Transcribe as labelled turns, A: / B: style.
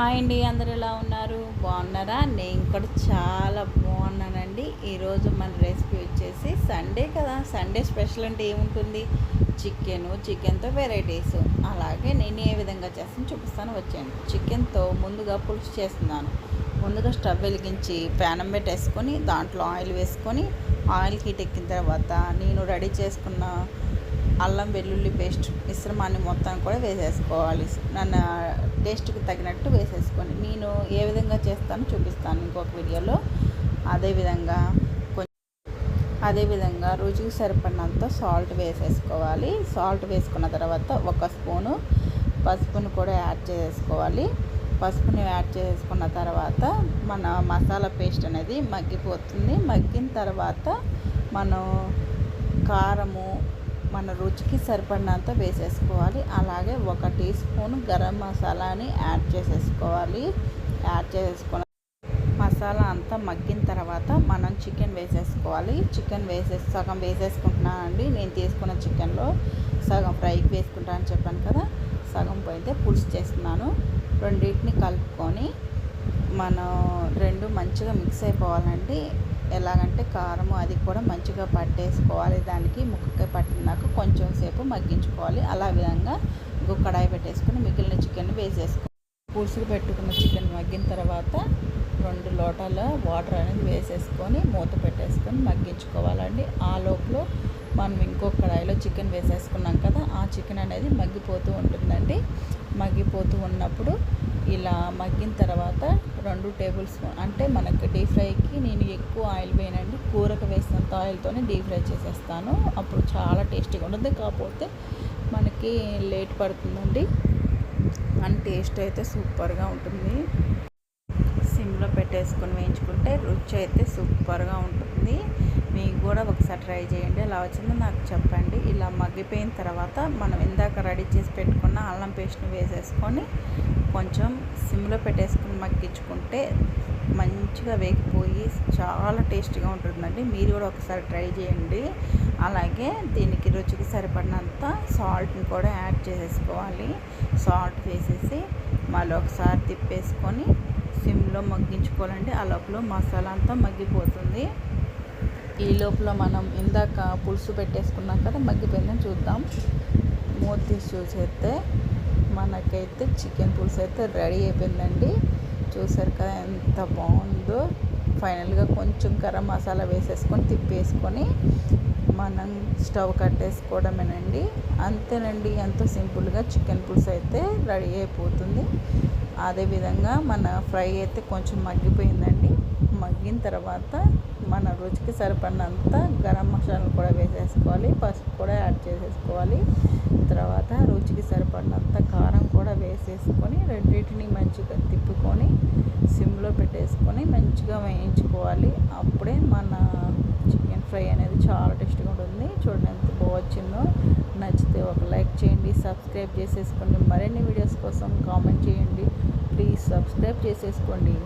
A: Hi అండి అందరు ఎలా ఉన్నారు? బాగున్నారా? నేను కూడా చాలా బాగున్నానండి. ఈరోజు మన రెసిపీ వచ్చేసి సండే కదా సండే స్పెషల్ అంటే ఏముంటుంది? చికెను చికెన్తో వెరైటీస్. అలాగే నేను ఏ విధంగా చేస్తాను చూపిస్తాను వచ్చాను చికెన్తో ముందుగా పులుసు చేస్తున్నాను. ముందుగా స్టవ్ వెలిగించి ప్యానం పెట్టేసుకొని దాంట్లో ఆయిల్ వేసుకొని ఆయిల్ హీట్ ఎక్కిన తర్వాత నేను రెడీ చేసుకున్న అల్లం వెల్లుల్లి పేస్ట్ మిశ్రమాన్ని మొత్తం కూడా వేసేసుకోవాలి. నన్ను టేస్ట్కి తగినట్టు వేసేసుకొని నేను ఏ విధంగా చేస్తానో చూపిస్తాను ఇంకొక వీడియోలో. అదేవిధంగా కొంచెం అదేవిధంగా రుచికి సరిపడినంత సాల్ట్ వేసేసుకోవాలి. సాల్ట్ వేసుకున్న తర్వాత ఒక స్పూను పసుపును కూడా యాడ్ చేసుకోవాలి పసుపుని యాడ్ చేసుకున్న తర్వాత మన మసాలా పేస్ట్ అనేది మగ్గిపోతుంది. మగ్గిన తర్వాత మనం కారము మన రుచికి సరిపడినంత వేసేసుకోవాలి. అలాగే ఒక టీ స్పూన్ గరం మసాలాని యాడ్ చేసేసుకోవాలి. యాడ్ చేసేసుకున్న మసాలా అంతా మగ్గిన తర్వాత మనం చికెన్ వేసేసుకోవాలి. చికెన్ వేసే సగం వేసేసుకుంటున్నానండి నేను తీసుకున్న చికెన్లో సగం ఫ్రైకి వేసుకుంటాను చెప్పాను కదా. సగం పోయితే పులుసు చేస్తున్నాను. రెండింటిని కలుపుకొని మనం రెండు మంచిగా మిక్స్ అయిపోవాలండి. ఎలాగంటే కారము అది కూడా మంచిగా పట్టేసుకోవాలి. దానికి ముక్కకి పట్టినాక కొంచెం సేపు మగ్గించుకోవాలి. అలా విధంగా ఇంకొక కడాయి పెట్టేసుకుని మిగిలిన చికెన్ వేసేసుకోవాలి పులుసులు పెట్టుకున్న చికెన్ మగ్గిన తర్వాత రెండు లోటాల వాటర్ అనేది వేసేసుకొని మూత పెట్టేసుకొని మగ్గించుకోవాలండి. ఆ లోపల మనం ఇంకొక కడాయిలో చికెన్ వేసేసుకున్నాం కదా ఆ చికెన్ అనేది మగ్గిపోతూ ఉంటుందండి. మగ్గిపోతూ ఉన్నప్పుడు ఇలా మగ్గిన తర్వాత రెండు టేబుల్ స్పూన్ అంటే మనకి డీప్ ఫ్రైకి నేను ఎక్కువ ఆయిల్ వేయనండి. కూరకు వేసినంత ఆయిల్తోనే డీప్ ఫ్రై చేసేస్తాను. అప్పుడు చాలా టేస్టీగా ఉంటుంది. కాకపోతే మనకి లేట్ పడుతుందండి. అండ్ టేస్ట్ అయితే సూపర్గా ఉంటుంది. సిమ్లో పెట్టేసుకొని వేయించుకుంటే రుచి అయితే సూపర్గా ఉంటుంది. మీకు కూడా ఒకసారి ట్రై చేయండి. ఎలా వచ్చిందో నాకు చెప్పండి. ఇలా మగ్గిపోయిన తర్వాత మనం ఇందాక రెడీ చేసి పెట్టుకున్న అల్లం పేస్ట్ని వేసేసుకొని కొంచెం సిమ్లో పెట్టేసుకుని మగ్గించుకుంటే మంచిగా వేగిపోయి చాలా టేస్టీగా ఉంటుందండి. మీరు కూడా ఒకసారి ట్రై చేయండి. అలాగే దీనికి రుచికి సరిపడినంత సాల్ట్ని కూడా యాడ్ చేసేసుకోవాలి. సాల్ట్ వేసేసి మళ్ళీ ఒకసారి తిప్పేసుకొని సిమ్లో మగ్గించుకోవాలండి. ఆ లోపల మసాలా అంతా మగ్గిపోతుంది. ఈ లోపల మనం ఇందాక పులుసు పెట్టేసుకున్నాం కదా మగ్గిపోయిందని చూద్దాం. మూత తీసి చూసేస్తే మనకైతే చికెన్ పులుసు అయితే రెడీ అయిపోయిందండి. చూసారు కదా ఎంత బాగుందో. ఫైనల్గా కొంచెం గరం మసాలా వేసేసుకొని తిప్పేసుకొని మనం స్టవ్ కట్టేసుకోవడమేనండి. అంతేనండి ఎంతో సింపుల్గా చికెన్ పులుసు అయితే రెడీ అయిపోతుంది. అదేవిధంగా మన ఫ్రై అయితే కొంచెం మగ్గిపోయిందండి. మగ్గిన తర్వాత మన రుచికి సరిపడినంత గరం మసాలా కూడా వేసేసుకోవాలి పసుపు కూడా యాడ్ చేసేసుకోవాలి. తర్వాత రుచికి సరిపడినంత కారం కూడా వేసేసుకొని రెండింటిని మంచిగా తిప్పుకొని సిమ్లో పెట్టేసుకొని మంచిగా వేయించుకోవాలి. అప్పుడే మన చికెన్ ఫ్రై అనేది చాలా టేస్ట్గా ఉంటుంది. చూడండి ఎంత బాగా నచ్చితే ఒక లైక్ చేయండి సబ్స్క్రైబ్ చేసేసుకోండి. మరిన్ని వీడియోస్ కోసం కామెంట్ చేయండి. ప్లీజ్ సబ్స్క్రైబ్ చేసేసుకోండి.